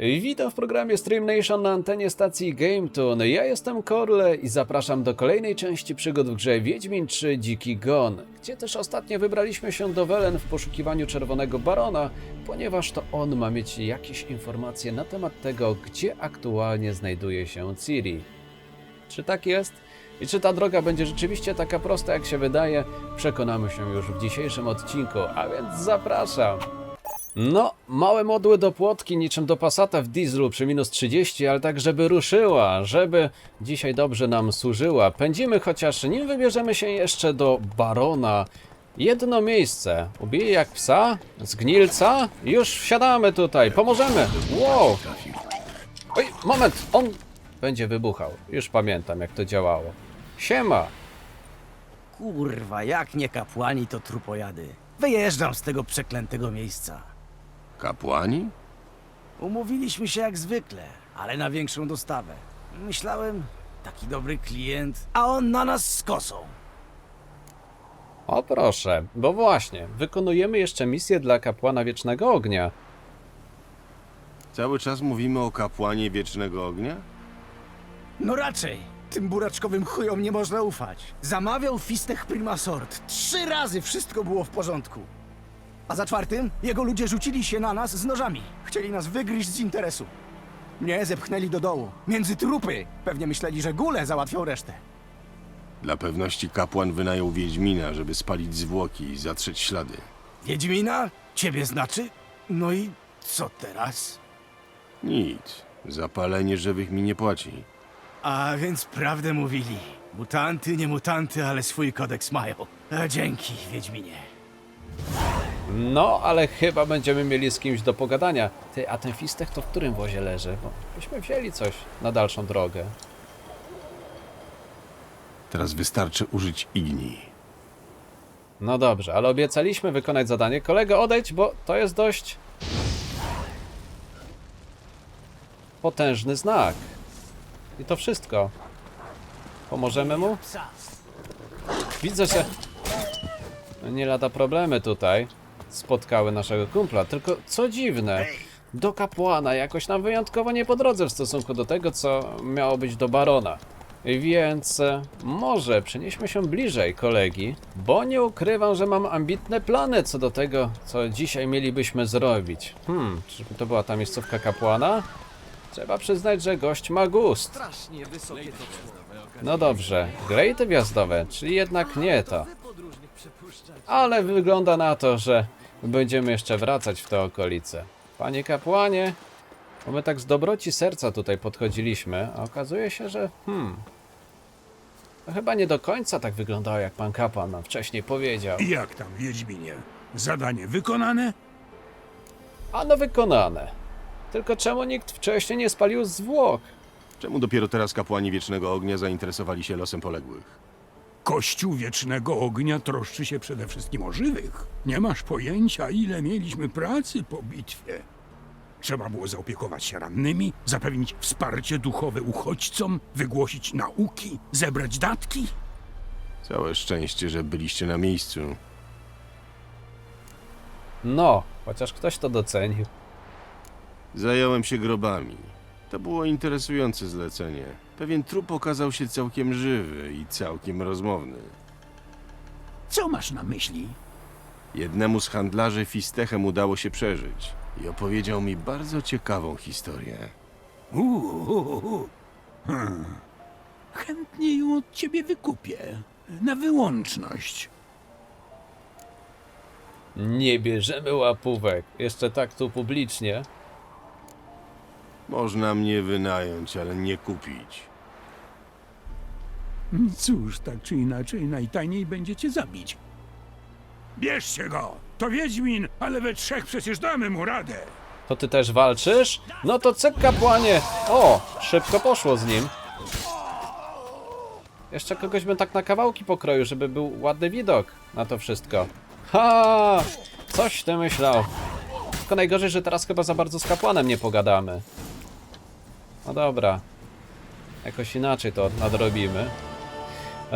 Witam w programie Stream Nation na antenie stacji GameToon. Ja jestem Korle i zapraszam do kolejnej części przygód w grze Wiedźmin 3 Dziki Gon, gdzie też ostatnio wybraliśmy się do Welen w poszukiwaniu Czerwonego Barona, ponieważ to on ma mieć jakieś informacje na temat tego, gdzie aktualnie znajduje się Ciri. Czy tak jest? I czy ta droga będzie rzeczywiście taka prosta, jak się wydaje? Przekonamy się już w dzisiejszym odcinku, a więc zapraszam! No, małe modły do płotki, niczym do Passata w dieslu przy minus 30, ale tak żeby ruszyła, żeby dzisiaj dobrze nam służyła. Pędzimy chociaż, nim wybierzemy się jeszcze do Barona. Jedno miejsce. Ubije jak psa? Zgnilca? Już wsiadamy tutaj, pomożemy! Wow! Oj, moment, on będzie wybuchał. Już pamiętam, jak to działało. Siema! Kurwa, jak nie kapłani, to trupojady. Wyjeżdżam z tego przeklętego miejsca. Kapłani? Umówiliśmy się jak zwykle, ale na większą dostawę. Myślałem, taki dobry klient, a on na nas z kosą. O proszę, bo właśnie, wykonujemy jeszcze misję dla kapłana Wiecznego Ognia. Cały czas mówimy o kapłanie wiecznego ognia? No raczej, tym buraczkowym chujom nie można ufać. Zamawiał fistech Primasort. Trzy razy wszystko było w porządku. A za czwartym, jego ludzie rzucili się na nas z nożami. Chcieli nas wygryźć z interesu. Mnie zepchnęli do dołu, między trupy. Pewnie myśleli, że gule załatwią resztę. Dla pewności kapłan wynajął Wiedźmina, żeby spalić zwłoki i zatrzeć ślady. Wiedźmina? Ciebie znaczy? No i co teraz? Nic. Zapalenie żywych mi nie płaci. A więc prawdę mówili. Mutanty, nie mutanty, ale swój kodeks mają. A dzięki, Wiedźminie. No, ale chyba będziemy mieli z kimś do pogadania. Ty, a ten fistech to w którym wozie leży? Bo byśmy wzięli coś na dalszą drogę. Teraz wystarczy użyć igni. No dobrze, ale obiecaliśmy wykonać zadanie. Kolego, odejdź, bo to jest dość... Potężny znak. I to wszystko. Pomożemy mu? Widzę, że nie lada problemy tutaj spotkały naszego kumpla. Tylko co dziwne, do kapłana jakoś nam wyjątkowo nie po drodze w stosunku do tego, co miało być do barona. Więc e, może przenieśmy się bliżej kolegi, bo nie ukrywam, że mam ambitne plany co do tego, co dzisiaj mielibyśmy zrobić. Hmm, czy to była ta miejscówka kapłana? Trzeba przyznać, że gość ma gust. No dobrze, grejty wjazdowe, czyli jednak nie to. Ale wygląda na to, że będziemy jeszcze wracać w te okolice. Panie kapłanie, bo my tak z dobroci serca tutaj podchodziliśmy, a okazuje się, że hmm. To chyba nie do końca tak wyglądało, jak pan kapłan nam wcześniej powiedział. I Jak tam, Wiedźminie? Zadanie wykonane? Ano wykonane. Tylko czemu nikt wcześniej nie spalił zwłok? Czemu dopiero teraz kapłani wiecznego ognia zainteresowali się losem poległych? Kościół Wiecznego Ognia troszczy się przede wszystkim o żywych. Nie masz pojęcia, ile mieliśmy pracy po bitwie. Trzeba było zaopiekować się rannymi, zapewnić wsparcie duchowe uchodźcom, wygłosić nauki, zebrać datki. Całe szczęście, że byliście na miejscu. No, chociaż ktoś to docenił. Zająłem się grobami. To było interesujące zlecenie. Pewien trup okazał się całkiem żywy i całkiem rozmowny. Co masz na myśli? Jednemu z handlarzy Fistechem udało się przeżyć i opowiedział mi bardzo ciekawą historię. Uuu, hmm. Chętnie ją od ciebie wykupię. Na wyłączność. Nie bierzemy łapówek. Jeszcze tak tu publicznie. Można mnie wynająć, ale nie kupić. Cóż, tak czy inaczej, najtajniej będziecie zabić. Bierzcie go! To Wiedźmin, ale we trzech przecież damy mu radę. To ty też walczysz? No to cyk kapłanie! O, szybko poszło z nim. Jeszcze kogoś bym tak na kawałki pokroił, żeby był ładny widok na to wszystko. Ha! Coś ty myślał. Tylko najgorzej, że teraz chyba za bardzo z kapłanem nie pogadamy. No dobra. Jakoś inaczej to nadrobimy.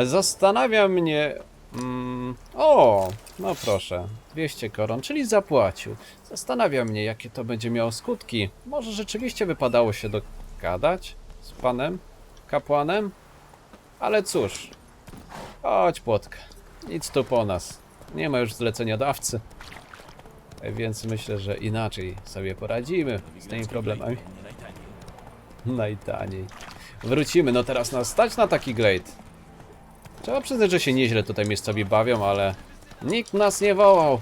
Zastanawia mnie... Mm, o! No proszę, 200 koron, czyli zapłacił. Zastanawia mnie, jakie to będzie miało skutki. Może rzeczywiście wypadało się dogadać z panem kapłanem? Ale cóż, chodź płotka, nic tu po nas. Nie ma już zleceniodawcy. Więc myślę, że inaczej sobie poradzimy z tymi problemami. Najtaniej. Wrócimy, no teraz nas stać na taki glade. Trzeba przyznać, że się nieźle tutaj miejscowi bawią, ale nikt nas nie wołał.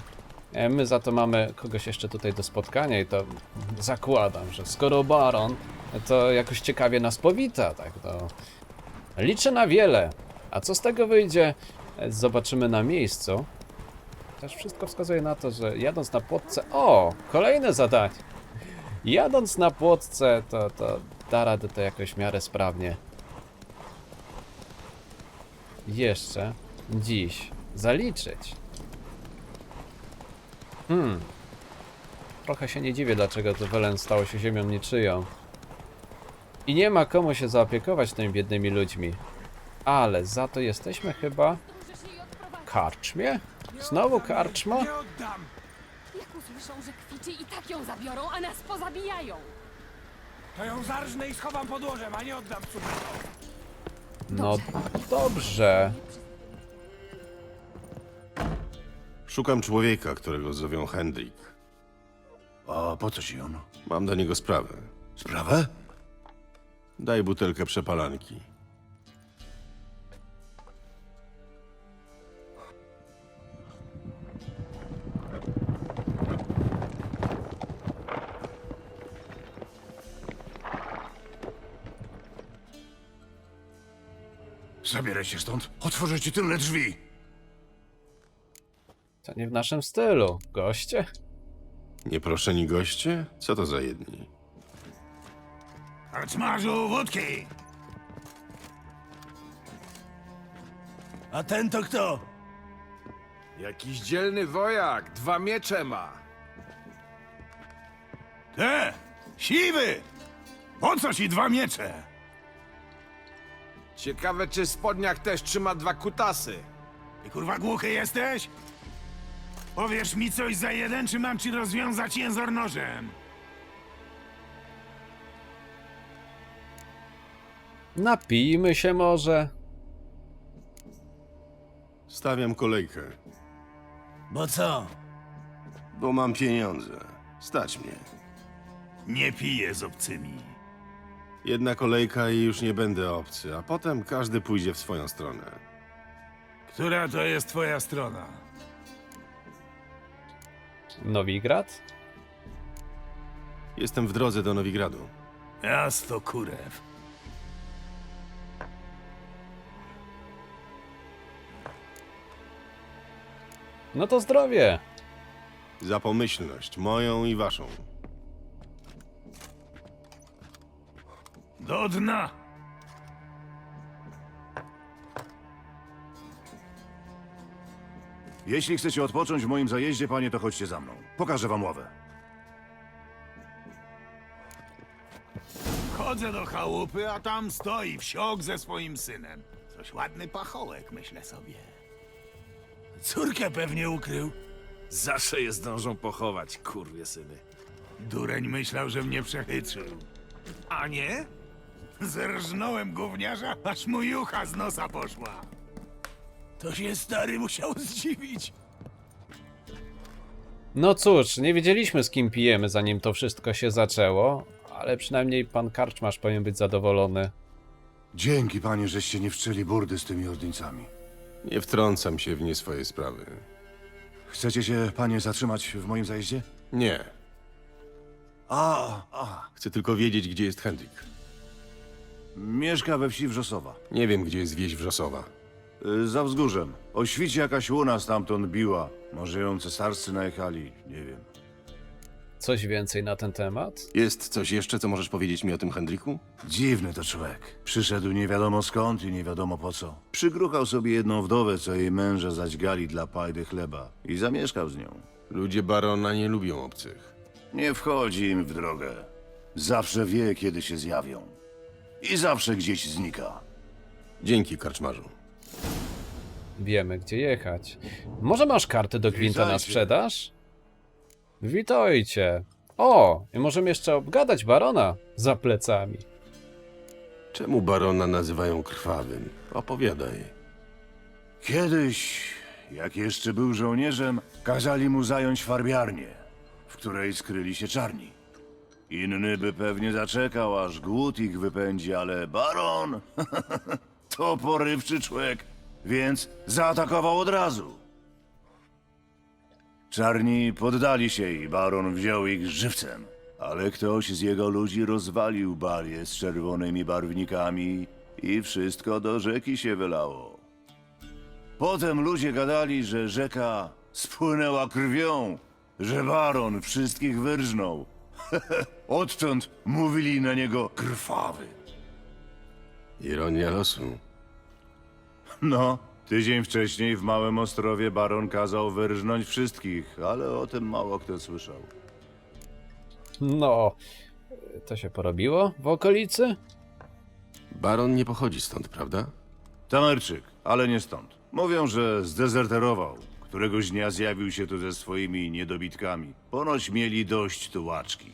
E, My za to mamy kogoś jeszcze tutaj do spotkania i to zakładam, że skoro baron, to jakoś ciekawie nas powita, tak to liczę na wiele. A co z tego wyjdzie, e, zobaczymy na miejscu. Też wszystko wskazuje na to, że jadąc na płotce... O! Kolejne zadanie! Jadąc na płotce, to, to da radę to jakoś w miarę sprawnie. Jeszcze dziś zaliczyć. Hmm. Trochę się nie dziwię, dlaczego to Welen stało się ziemią niczyją. I nie ma komu się zaopiekować tymi biednymi ludźmi. Ale za to jesteśmy chyba... Karczmie? Znowu karczma? Nie oddam! Jak usłyszą, że kwiczy i tak ją zabiorą, a nas pozabijają. To ją zarżnę i schowam pod łożem, a nie oddam cukrego. No dobrze. Szukam człowieka, którego zowią Hendrik. A po co ci on? Mam do niego sprawę. Sprawę? Daj butelkę przepalanki. Zabieraj się stąd. Otworzę ci tylne drzwi. To nie w naszym stylu. Goście? Nieproszeni goście? Co to za jedni? Karczmarzu, wódki! A ten to kto? Jakiś dzielny wojak, dwa miecze ma. Te! Siwy! Po co ci dwa miecze? Ciekawe, czy w spodniach też trzyma dwa kutasy. Ty kurwa głuchy jesteś? Powiesz mi coś za jeden, czy mam ci rozwiązać jęzor nożem? Napijmy się może. Stawiam kolejkę, Bo co? bo mam pieniądze. Stać mnie. Nie piję z obcymi. Jedna kolejka i już nie będę obcy, a potem każdy pójdzie w swoją stronę. Która to jest twoja strona? Nowigrad? Jestem w drodze do Nowigradu. Miasto kurew. No to zdrowie. Za pomyślność, moją i waszą. Do dna! Jeśli chcecie odpocząć w moim zajeździe, panie, to chodźcie za mną. Pokażę wam ławę. Chodzę do chałupy, a tam stoi wsiok ze swoim synem. Coś ładny pachołek, myślę sobie. Córkę pewnie ukrył. Zawsze je zdążą pochować, kurwie syny. Dureń myślał, że mnie przechytrzył. A nie? Zerżnąłem gówniarza, aż mu jucha z nosa poszła. To się stary musiał zdziwić. No cóż, nie wiedzieliśmy z kim pijemy zanim to wszystko się zaczęło, ale przynajmniej pan karczmarz powinien być zadowolony. Dzięki, panie, żeście nie wszczęli burdy z tymi ordńcami. Nie wtrącam się w nie swoje sprawy. Chcecie się, panie, zatrzymać w moim zajeździe? Nie. A, a. Chcę tylko wiedzieć, gdzie jest Hendrik. Mieszka we wsi Wrzosowa. Nie wiem, gdzie jest wieś Wrzosowa. Y, za wzgórzem. O świcie jakaś łuna stamtąd biła. Może ją cesarscy najechali, nie wiem. Coś więcej na ten temat? Jest coś jeszcze, co możesz powiedzieć mi o tym Hendriku? Dziwny to człowiek. Przyszedł nie wiadomo skąd i nie wiadomo po co. Przygruchał sobie jedną wdowę, co jej męża zaćgali dla pajdy chleba. I zamieszkał z nią. Ludzie barona nie lubią obcych. Nie wchodzi im w drogę. Zawsze wie, kiedy się zjawią. I zawsze gdzieś znika. Dzięki, karczmarzu. wiemy gdzie jechać. Może masz karty do Gwinta na Witajcie. sprzedaż? Witajcie. O, i możemy jeszcze obgadać barona za plecami. Czemu barona nazywają krwawym? Opowiadaj. Kiedyś, jak jeszcze był żołnierzem, kazali mu zająć farbiarnię, w której skryli się czarni. Inny by pewnie zaczekał, aż głód ich wypędzi, ale baron to porywczy człowiek, więc zaatakował od razu. Czarni poddali się i baron wziął ich żywcem. Ale ktoś z jego ludzi rozwalił balię z czerwonymi barwnikami i wszystko do rzeki się wylało. Potem ludzie gadali, że rzeka spłynęła krwią, że baron wszystkich wyrżnął. Odtąd mówili na niego krwawy. Ironia losu. No, tydzień wcześniej w Małym Ostrowie baron kazał wyrżnąć wszystkich, ale o tym mało kto słyszał. No, to się porobiło w okolicy? Baron nie pochodzi stąd, prawda? Tamerczyk, ale nie stąd. Mówią, że zdezerterował. Któregoś dnia zjawił się tu ze swoimi niedobitkami. Ponoć mieli dość tułaczki.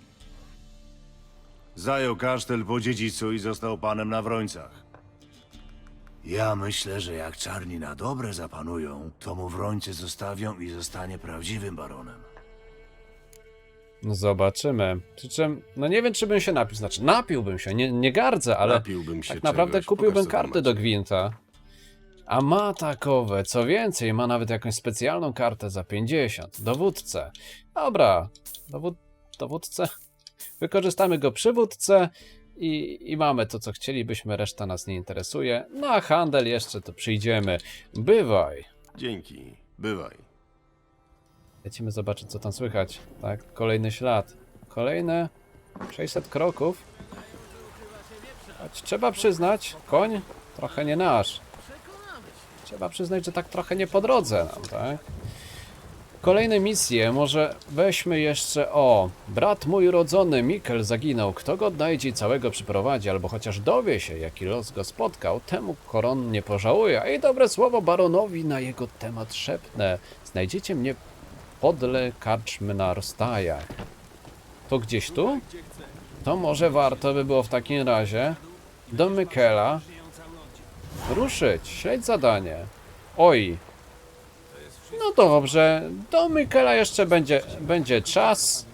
Zajął kasztel po dziedzicu i został panem na Wrońcach. Ja myślę, że jak czarni na dobre zapanują, to mu Wrońcy zostawią i zostanie prawdziwym baronem. No Zobaczymy. Przy czym, no nie wiem, czy bym się napił. Znaczy, napiłbym się, nie, nie gardzę, ale Napiłbym się tak naprawdę czegoś. kupiłbym Pokaż, co tam karty do macie. Gwinta. A ma takowe, co więcej, ma nawet jakąś specjalną kartę za 50. Dowódcę. Dobra, dowód, dowódcę. Wykorzystamy go przy wódce i, i mamy to, co chcielibyśmy, reszta nas nie interesuje. No a handel jeszcze to przyjdziemy. Bywaj. Dzięki. Bywaj. Lecimy zobaczyć, co tam słychać. Tak, kolejny ślad. Kolejne 600 kroków. Choć trzeba przyznać, koń trochę nie nasz. Trzeba przyznać, że tak trochę nie po drodze nam, tak? Kolejne misje, może weźmy jeszcze o Brat mój rodzony Mikkel zaginął, kto go odnajdzie i całego przyprowadzi, albo chociaż dowie się, jaki los go spotkał, temu koron nie pożałuje, a i dobre słowo baronowi na jego temat szepnę. Znajdziecie mnie podle karczmy na rozstajach. To gdzieś tu? To może warto by było w takim razie do Mykela ruszyć, śledź zadanie. Oj. No dobrze, do Mykela jeszcze będzie, będzie czas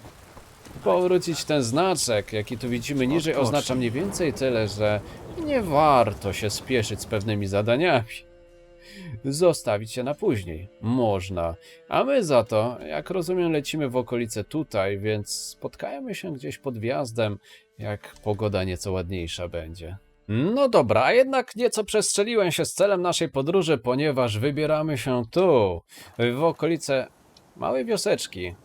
powrócić ten znaczek, jaki tu widzimy niżej, oznacza mniej więcej tyle, że nie warto się spieszyć z pewnymi zadaniami zostawić się na później. Można. A my za to, jak rozumiem, lecimy w okolice tutaj, więc spotkajmy się gdzieś pod wjazdem, jak pogoda nieco ładniejsza będzie. No dobra, a jednak nieco przestrzeliłem się z celem naszej podróży, ponieważ wybieramy się tu, w okolice małej wioseczki,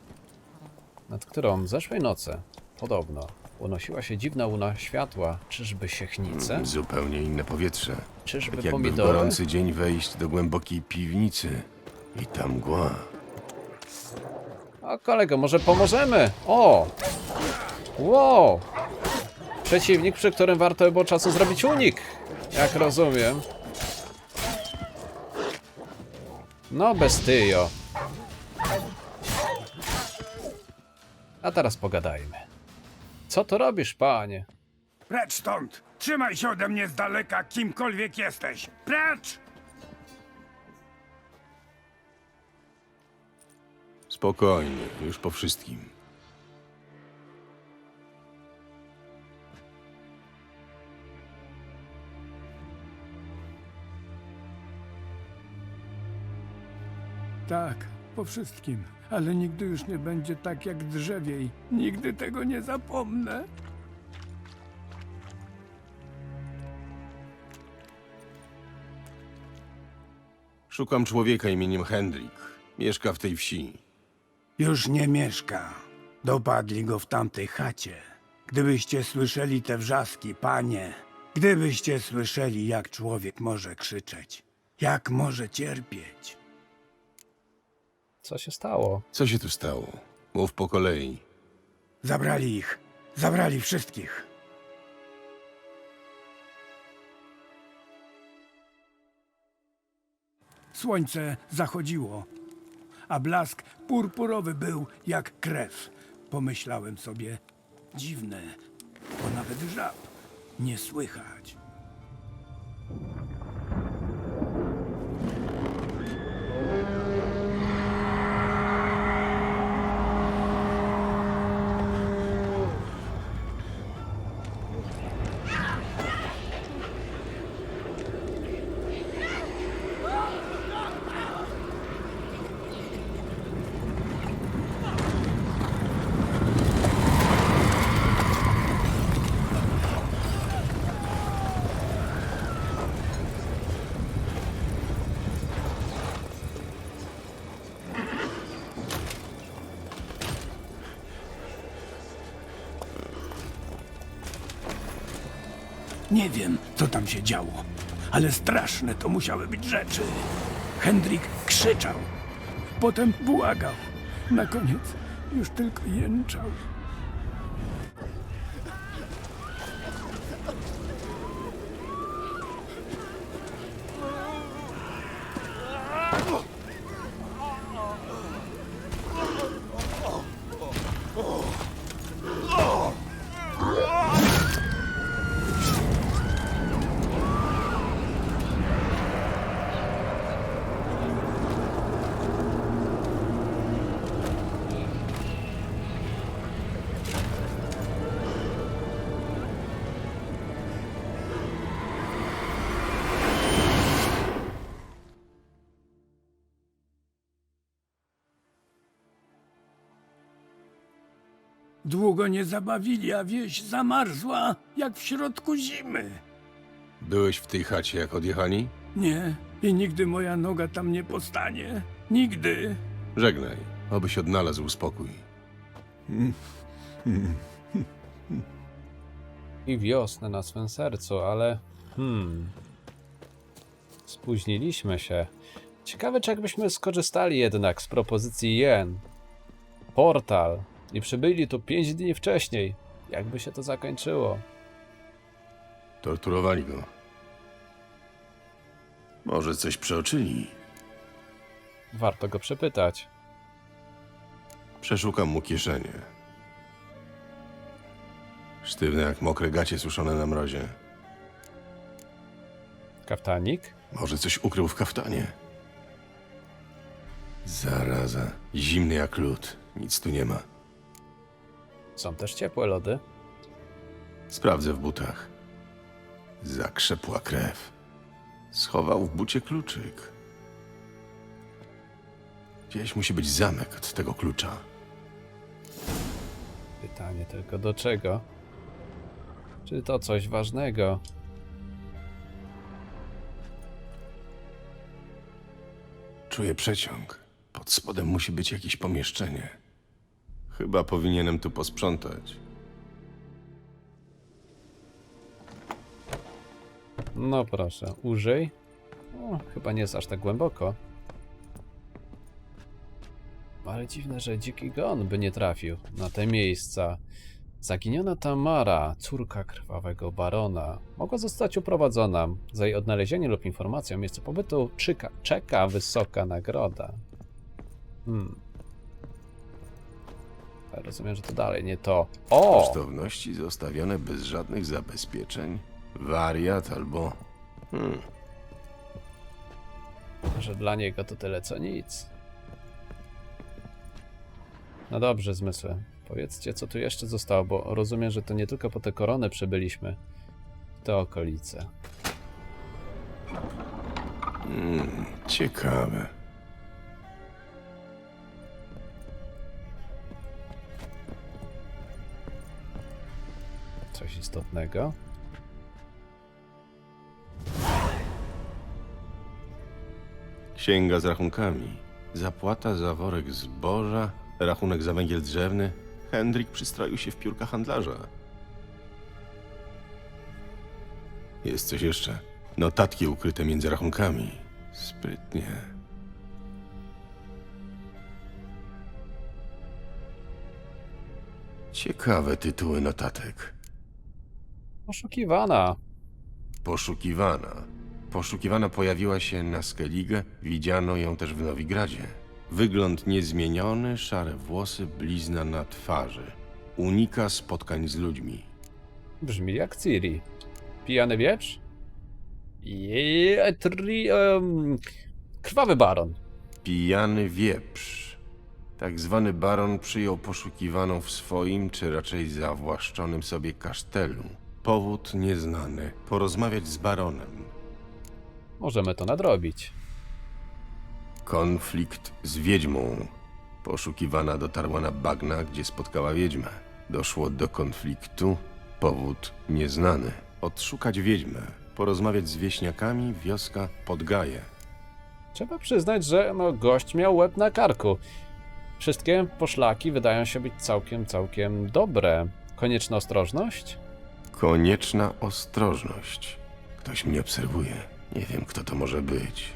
nad którą zeszłej nocy, podobno, unosiła się dziwna łuna światła. Czyżby siechnice? Zupełnie inne powietrze. Czyżby Tak jakby w pomidory? gorący dzień wejść do głębokiej piwnicy. I tam mgła. A kolego, może pomożemy? O! Wow! Przeciwnik, przy którym warto by było czasu zrobić unik. Jak rozumiem. No, bestyjo. A teraz pogadajmy. Co to robisz, panie? Precz stąd! Trzymaj się ode mnie z daleka, kimkolwiek jesteś! Precz! Spokojnie, już po wszystkim. Tak, po wszystkim. Ale nigdy już nie będzie tak jak drzewiej. Nigdy tego nie zapomnę. Szukam człowieka imieniem Hendrik. Mieszka w tej wsi. Już nie mieszka. Dopadli go w tamtej chacie. Gdybyście słyszeli te wrzaski, panie, gdybyście słyszeli, jak człowiek może krzyczeć, jak może cierpieć. Co się stało? Co się tu stało? Mów po kolei. Zabrali ich, zabrali wszystkich. Słońce zachodziło, a blask purpurowy był jak krew. Pomyślałem sobie, dziwne, bo nawet żab nie słychać. Nie wiem, co tam się działo, ale straszne to musiały być rzeczy. Hendrik krzyczał, potem błagał. Na koniec już tylko jęczał. Długo nie zabawili, a wieś zamarzła jak w środku zimy. Byłeś w tej chacie, jak odjechali? Nie, i nigdy moja noga tam nie postanie. Nigdy. Żegnaj, obyś odnalazł spokój. I wiosnę na swym sercu, ale... Hmm... Spóźniliśmy się. Ciekawe, czy jakbyśmy skorzystali jednak z propozycji Jen. Portal. I przybyli tu 5 dni wcześniej. Jakby się to zakończyło? Torturowali go. Może coś przeoczyli. Warto go przepytać. Przeszukam mu kieszenie. Sztywne jak mokre gacie suszone na mrozie. Kaftanik? Może coś ukrył w kaftanie? Zaraza. Zimny jak lód. Nic tu nie ma. Są też ciepłe lody. Sprawdzę w butach. Zakrzepła krew. Schował w bucie kluczyk. Gdzieś musi być zamek od tego klucza. Pytanie tylko do czego? Czy to coś ważnego? Czuję przeciąg. Pod spodem musi być jakieś pomieszczenie. Chyba powinienem tu posprzątać. No proszę, użyj. O, chyba nie jest aż tak głęboko. Ale dziwne, że dziki gon by nie trafił na te miejsca. Zaginiona Tamara, córka krwawego barona, mogła zostać uprowadzona. Za jej odnalezienie lub informację o miejscu pobytu czyka, czeka wysoka nagroda. Hmm. Ale Rozumiem, że to dalej nie to. O! Kosztowności zostawione bez żadnych zabezpieczeń. Wariat albo... Hmm. że dla niego to tyle co nic. No dobrze, zmysły. Powiedzcie, co tu jeszcze zostało, bo rozumiem, że to nie tylko po tę koronę przybyliśmy w te okolice. Ciekawe. Coś istotnego? Księga z rachunkami. Zapłata za worek zboża, rachunek za węgiel drzewny. Hendrik przystroił się w piórka handlarza. Jest coś jeszcze. Notatki ukryte między rachunkami. Sprytnie. Ciekawe tytuły notatek. Poszukiwana. Poszukiwana. Poszukiwana pojawiła się na Skellige, widziano ją też w Nowigradzie. Wygląd niezmieniony, szare włosy, blizna na twarzy. Unika spotkań z ludźmi. Brzmi jak Ciri. Pijany wieprz? I tri, em, krwawy baron. Pijany wieprz. Tak zwany baron przyjął poszukiwaną w swoim, czy raczej zawłaszczonym sobie kasztelu. Powód nieznany. Porozmawiać z baronem. Możemy to nadrobić. Konflikt z wiedźmą. Poszukiwana dotarła na bagna, gdzie spotkała wiedźmę. Doszło do konfliktu. Powód nieznany. Odszukać wiedźmę. Porozmawiać z wieśniakami, wioska Podgaje. Trzeba przyznać, że no, gość miał łeb na karku. Wszystkie poszlaki wydają się być całkiem, całkiem dobre. Konieczna ostrożność? Konieczna ostrożność. Ktoś mnie obserwuje. Nie wiem, kto to może być.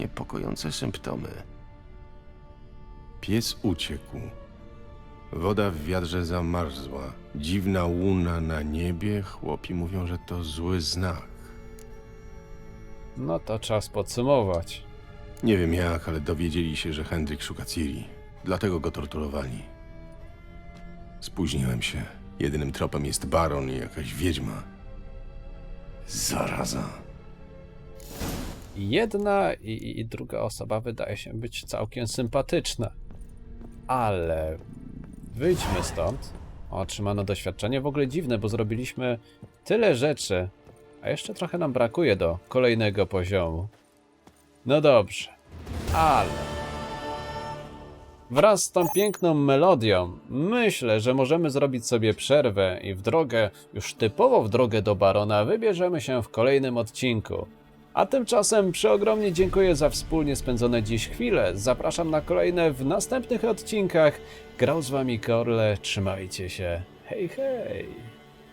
Niepokojące symptomy. Pies uciekł. Woda w wiadrze zamarzła. Dziwna łuna na niebie. Chłopi mówią, że to zły znak. No to czas podsumować. Nie wiem jak, ale dowiedzieli się, że Hendrik szuka Ciri. Dlatego go torturowali. Spóźniłem się. Jedynym tropem jest baron i jakaś wiedźma. Zaraza. Jedna i, i druga osoba wydaje się być całkiem sympatyczna. Ale wyjdźmy stąd. Otrzymano doświadczenie w ogóle dziwne, bo zrobiliśmy tyle rzeczy, a jeszcze trochę nam brakuje do kolejnego poziomu. No dobrze, ale wraz z tą piękną melodią myślę, że możemy zrobić sobie przerwę i w drogę, już typowo w drogę do Barona, wybierzemy się w kolejnym odcinku. A tymczasem przeogromnie dziękuję za wspólnie spędzone dziś chwile. Zapraszam na kolejne w następnych odcinkach. Grał z wami Korle, trzymajcie się. Hej, hej!